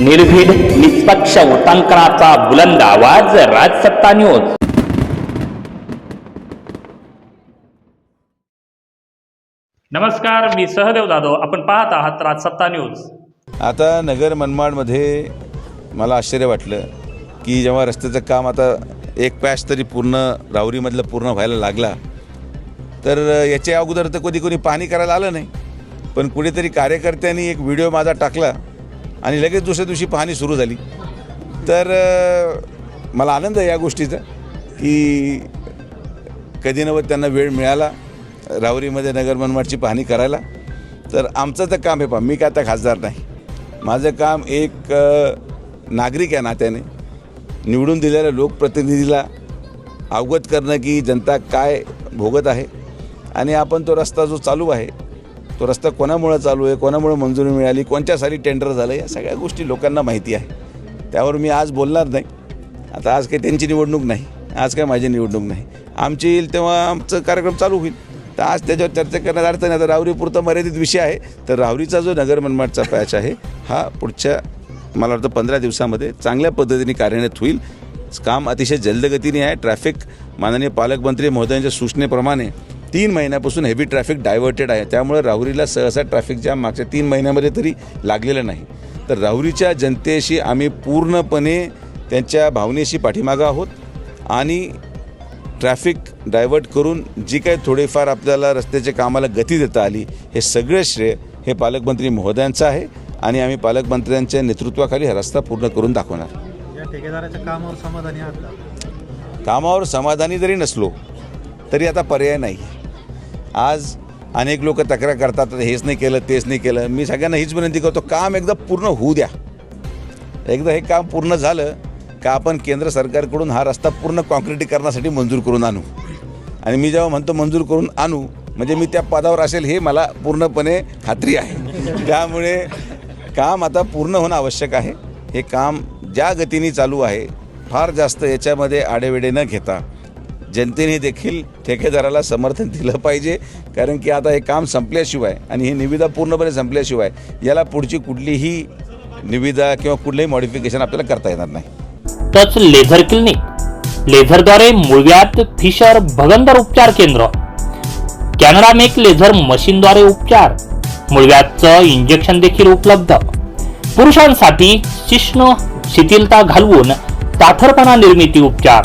निर्भीड निष्पक्ष उटांकनाचा बुलंद आवाज राजसत्ता न्यूज. नमस्कार मी सहदेव जाधव. आपण पाहत आहात राजसत्ता न्यूज. आता नगर मनमाडमध्ये मला आश्चर्य वाटलं की जेव्हा रस्त्याचं काम आता एक पॅच तरी पूर्ण राहुरीमधलं पूर्ण व्हायला लागला तर याच्या अगोदर तर कधी कोणी पाहणी करायला आलं नाही पण कुठेतरी कार्यकर्त्यांनी एक व्हिडिओ माझा टाकला आणि लगेच दुसऱ्या दिवशी पाहणी सुरू झाली. तर मला आनंद आहे या गोष्टीचा की कधी नव्वद त्यांना वेळ मिळाला रावरीमध्ये नगर मनमाडची पाहणी करायला. तर आमचं तर काम आहे पहा मी काय आता खासदार नाही. माझं काम एक नागरिक या नात्याने. निवडून दिलेल्या लोकप्रतिनिधीला अवगत करणं की जनता काय भोगत आहे. आणि आपण तो रस्ता जो चालू आहे तो रस्ता कोणामुळं चालू आहे कोणामुळे मंजुरी मिळाली कोणत्या साली टेंडर झालं या सगळ्या गोष्टी लोकांना माहिती आहे. त्यावर मी आज बोलणार नाही. आता आज काही त्यांची निवडणूक नाही आज काय माझी निवडणूक नाही. आमची येईल तेव्हा आमचं कार्यक्रम चालू होईल. तर आज त्याच्यावर चर्चा करण्यात अर्थ नाही आता राहुरीपुरता मर्यादित विषय आहे. तर राहुरीचा जो नगर मनमाडचा पॅच आहे हा पुढच्या मला वाटतं पंधरा दिवसामध्ये चांगल्या पद्धतीने कार्यान्वित होईल. काम अतिशय जलदगतीने आहे. ट्रॅफिक माननीय पालकमंत्री महोदयांच्या सूचनेप्रमाणे तीन महिन्यापासून हेवी ट्रॅफिक डायव्हर्टेड आहे. त्यामुळे राहुरीला सहसा ट्रॅफिक जाम मागच्या तीन महिन्यामध्ये तरी लागलेलं नाही. तर राहुरीच्या जनतेशी आम्ही पूर्णपणे त्यांच्या भावनेशी पाठीमागं आहोत आणि ट्रॅफिक डायव्हर्ट करून जी काही थोडीफार आपल्याला रस्त्याच्या कामाला गती देता आली हे सगळं श्रेय हे पालकमंत्री महोदयांचं आहे आणि आम्ही पालकमंत्र्यांच्या नेतृत्वाखाली हा रस्ता पूर्ण करून दाखवणार. या ठेकेदाराच्या कामावर समाधानी कामावर समाधानी जरी नसलो तरी आता पर्याय नाही. आज अनेक लोक तक्रार करतात हेच नाही केलं तेच नाही केलं. मी सगळ्यांना हीच विनंती करतो काम एकदा पूर्ण होऊ द्या. एकदा हे काम पूर्ण झालं का आपण केंद्र सरकारकडून हा रस्ता पूर्ण कॉन्क्रिटीकरणासाठी मंजूर करून आणू. आणि मी जेव्हा म्हणतो मंजूर करून आणू म्हणजे मी त्या पदावर असेल हे मला पूर्णपणे खात्री आहे. त्यामुळे काम आता पूर्ण होणं आवश्यक आहे. हे काम ज्या गतीने चालू आहे फार जास्त याच्यामध्ये आडेवेडे न घेता जनतेने देखील ठेकेदाराला समर्थन दिलं पाहिजे. कारण की आता हे काम संपल्याशिवाय आणि ही निविदा पूर्णपणे संपल्याशिवाय याला पुढची कुठलीही निविदा किंवा कुठलंही मॉडिफिकेशन आपल्याला करता येणार नाही. Touch laser clinic. लेझरद्वारे मुळव्यात फिशर भगंदर उपचार केंद्र. कॅनडा मेक लेझर मशीनद्वारे उपचार. मुळव्यातचं इंजेक्शन देखील उपलब्ध. पुरुषांसाठी शिश्न शिथिलता घालवून ताठरपणा निर्मिती उपचार.